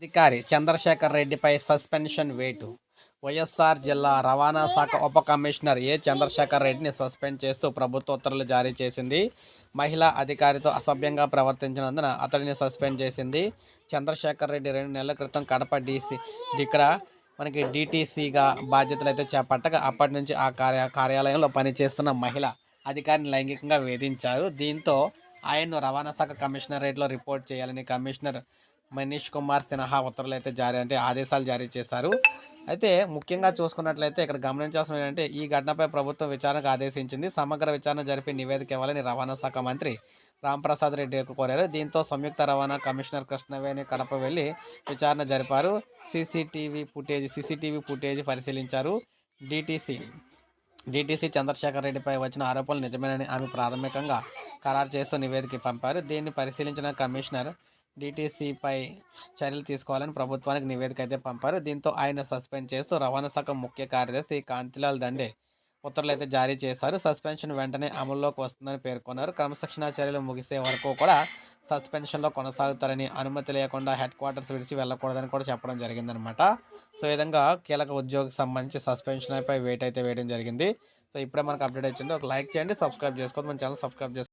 అధికారి చంద్రశేఖర్ రెడ్డిపై సస్పెన్షన్ వేటు. వైఎస్ఆర్ జిల్లా రవాణా శాఖ ఉప కమిషనర్ ఏ చంద్రశేఖర్ రెడ్డిని సస్పెండ్ చేస్తూ ప్రభుత్వ ఉత్తర్వులు జారీ చేసింది. మహిళా అధికారితో అసభ్యంగా ప్రవర్తించినందున అతడిని సస్పెండ్ చేసింది. చంద్రశేఖర్ రెడ్డి రెండు నెలల క్రితం కడప డీసీ ఇక్కడ మనకి డీటీసీగా బాధ్యతలు అయితే చేపట్టగా అప్పటి నుంచి ఆ కార్య కార్యాలయంలో పనిచేస్తున్న మహిళ అధికారిని లైంగికంగా వేధించారు. దీంతో ఆయన్ను రవాణా శాఖ కమిషనరేట్లో రిపోర్ట్ చేయాలని కమిషనర్ మనీష్ కుమార్ సిన్హా ఉత్తర్వులు అయితే జారీ అంటే ఆదేశాలు జారీ చేశారు. అయితే ముఖ్యంగా చూసుకున్నట్లయితే ఇక్కడ గమనించాల్సిన ఏంటంటే ఈ ఘటనపై ప్రభుత్వం విచారణకు ఆదేశించింది. సమగ్ర విచారణ జరిపి నివేదిక ఇవ్వాలని రవాణా శాఖ మంత్రి రాంప్రసాద్ రెడ్డి కోరారు. దీంతో సంయుక్త రవాణా కమిషనర్ కృష్ణవేణి కడప వెళ్ళి విచారణ జరిపారు. సీసీటీవీ ఫుటేజ్ సీసీటీవీ ఫుటేజ్ పరిశీలించారు. డిటీసీ డిటీసీ చంద్రశేఖర్ రెడ్డిపై వచ్చిన ఆరోపణలు నిజమేనని ఆమె ప్రాథమికంగా ఖరారు చేస్తూ నివేదిక పంపారు. దీన్ని పరిశీలించిన కమిషనర్ డిటీసీపై చర్యలు తీసుకోవాలని ప్రభుత్వానికి నివేదిక అయితే పంపారు. దీంతో ఆయన సస్పెండ్ చేస్తూ రవాణా శాఖ ముఖ్య కార్యదర్శి కాంతిలాల్ దండే ఉత్తర్వులు అయితే జారీ చేశారు. సస్పెన్షన్ వెంటనే అమల్లోకి వస్తుందని పేర్కొన్నారు. క్రమశిక్షణా చర్యలు ముగిసే వరకు కూడా సస్పెన్షన్లో కొనసాగుతారని అనుమతి లేకుండా హెడ్ క్వార్టర్స్ విడిచి వెళ్ళకూడదని కూడా చెప్పడం జరిగిందనమాట సో ఈ విధంగా కీలక ఉద్యోగికి సంబంధించి సస్పెన్షన్ పై వెయిట్ అయితే వేయడం జరిగింది. సో ఇప్పుడే మనకు అప్డేట్ వచ్చింది. ఒక లైక్ చేయండి సబ్స్క్రైబ్ చేసుకోవద్దు. మన ఛానల్ సబ్స్క్రైబ్ చేసుకోండి